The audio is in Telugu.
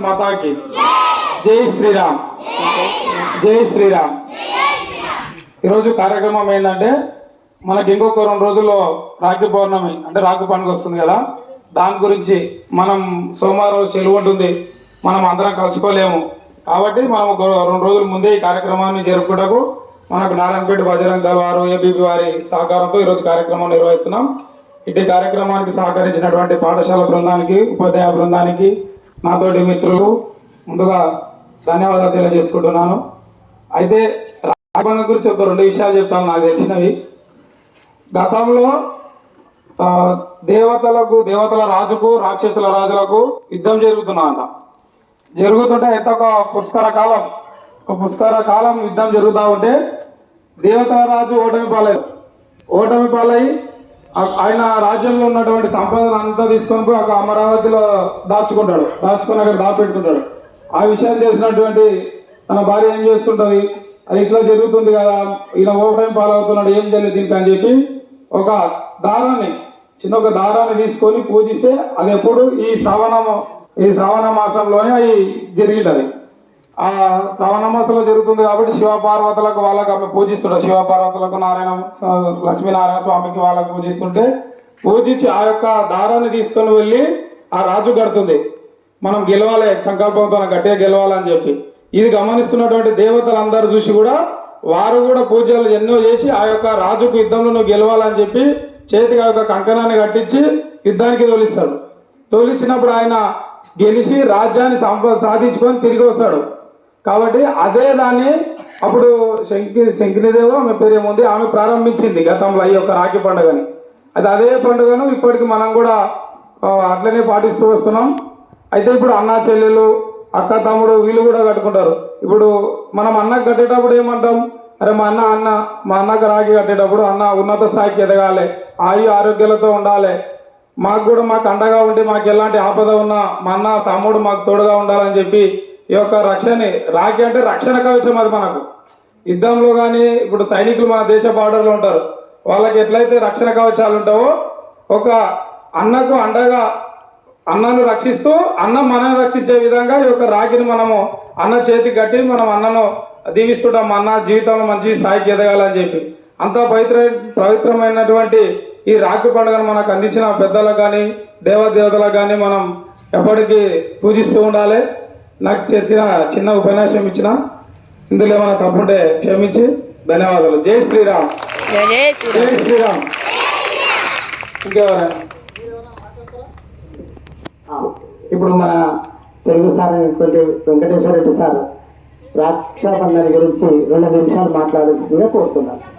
మాతాకి. జై శ్రీరామ్. జై శ్రీరామ్. ఈరోజు కార్యక్రమం ఏంటంటే మనకి ఇంకొక రెండు రోజుల్లో రాఖీ పౌర్ణమి అంటే రాఖీ పండుగ వస్తుంది కదా. దాని గురించి మనం సోమవారం సెలవు ఉంటుంది. మనం అందరం కలుసుకోలేము. కాబట్టి మనం ఒక రెండు రోజుల ముందే ఈ కార్యక్రమాన్ని జరుపుకుంటకు మనకు నారాయణపేట బజరంగ దళ వారు ఏబీపీ వారి సహకారంతో ఈరోజు కార్యక్రమం నిర్వహిస్తున్నాం. ఇటు కార్యక్రమానికి సహకరించినటువంటి పాఠశాల బృందానికి ఉపాధ్యాయ బృందానికి నాతోటి మిత్రులు ముందుగా ధన్యవాదాలు తెలియజేసుకుంటున్నాను. అయితే రాబంధం గురించి ఒక రెండు విషయాలు చెప్తాను నాకు తెలిసినవి. గతంలో దేవతలకు దేవతల రాజుకు రాక్షసుల రాజులకు యుద్ధం జరుగుతున్నా జరుగుతుంటే అయితే ఒక పుష్కర కాలం ఒక పుష్కర కాలం యుద్ధం జరుగుతూ ఉంటే దేవతల రాజు ఓటమి పాలేదు ఓటమి పాలై ఆయన రాజ్యంలో ఉన్నటువంటి సంపదను అంతా తీసుకొని పోయి ఒక అమరావతిలో దాచుకుంటాడు. దాచుకొని అక్కడ దాపెట్టుకుంటాడు. ఆ విషయం తెలిసినటువంటి తన భార్య ఏం చేస్తుంటది? అది ఇట్లా జరుగుతుంది కదా ఈయన ఓటమి పాలవుతున్నాడు ఏం తెలియదు దీనికి అని చెప్పి ఒక దారాన్ని చిన్న ఒక దారాన్ని తీసుకొని పూజిస్తే అది ఎప్పుడు ఈ శ్రావణ ఈ శ్రావణ మాసంలోనే అవి జరిగింటది ఆ శ్రవణమాసంలో జరుగుతుంది కాబట్టి శివపార్వతులకు వాళ్ళకు ఆమె పూజిస్తుంటారు శివపార్వతులకు నారాయణ లక్ష్మీనారాయణ స్వామికి వాళ్ళకు పూజిస్తుంటే పూజించి ఆ యొక్క దారాన్ని తీసుకొని వెళ్ళి ఆ రాజు కడుతుంది. మనం గెలవాలి సంకల్పంతో గట్టిగా గెలవాలని చెప్పి. ఇది గమనిస్తున్నటువంటి దేవతలందరూ చూసి కూడా వారు కూడా పూజలు ఎన్నో చేసి ఆ యొక్క రాజుకు యుద్ధంలో నువ్వు గెలవాలని చెప్పి చేతికి ఆ యొక్క కంకణాన్ని కట్టించి యుద్ధానికి తోలిస్తాడు. తోలిచ్చినప్పుడు ఆయన గెలిచి రాజ్యాన్ని సంప సాధించుకొని తిరిగి వస్తాడు. కాబట్టి అదే దాన్ని అప్పుడు శంకి శంకినిదేవో ఆమె పేరు ఏముంది ఆమె ప్రారంభించింది గతంలో ఈ యొక్క రాఖీ పండుగని. అది అదే పండుగను ఇప్పటికి మనం కూడా అట్లనే పాటిస్తూ వస్తున్నాం. అయితే ఇప్పుడు అన్న చెల్లెలు అక్క తమ్ముడు వీళ్ళు కూడా కట్టుకుంటారు. ఇప్పుడు మనం అన్నకు కట్టేటప్పుడు ఏమంటాం? అరే మా అన్న అన్న మా అన్నకు రాఖీ కట్టేటప్పుడు అన్న ఉన్నత స్థాయికి ఎదగాలి ఆయు ఆరోగ్యాలతో ఉండాలి. మాకు కూడా మాకు అండగా ఉండి మాకు ఎలాంటి ఆపద ఉన్నా మా అన్న తమ్ముడు మాకు తోడుగా ఉండాలని చెప్పి ఈ యొక్క రక్షణ రాఖీ అంటే రక్షణ కవచం అది మనకు. యుద్ధంలో కానీ ఇప్పుడు సైనికులు మన దేశ బార్డర్లో ఉంటారు. వాళ్ళకి ఎట్లయితే రక్షణ కవచాలు ఉంటావో ఒక అన్నకు అండగా అన్నను రక్షిస్తూ అన్న మనల్ని రక్షించే విధంగా ఈ యొక్క రాఖీని మనము అన్న చేతికి కట్టి మనం అన్నను దీవిస్తుంటాం. అన్న జీవితంలో మంచి స్థాయికి ఎదగాలని చెప్పి. అంత పవిత్ర పవిత్రమైనటువంటి ఈ రాఖీ పండుగను మనకు అందించిన పెద్దలకు కానీ దేవదేవతలకు కానీ మనం ఎప్పటికీ పూజిస్తూ ఉండాలి. నాకు చేసిన చిన్న ఉపన్యాసం ఇచ్చిన. ఇందులో ఏమైనా తప్పుంటే క్షమించి. ధన్యవాదాలు. జై శ్రీరామ్. జై జై శ్రీ జై శ్రీరామ్. ఇంకెవరైనా? ఇప్పుడు మన తెలుగు సార్ అయినటువంటి వెంకటేశ్వర రెడ్డి సార్ రక్షాబంధన్ గురించి రెండు నిమిషాలు మాట్లాడుతుందిగా కోరుతున్నాను.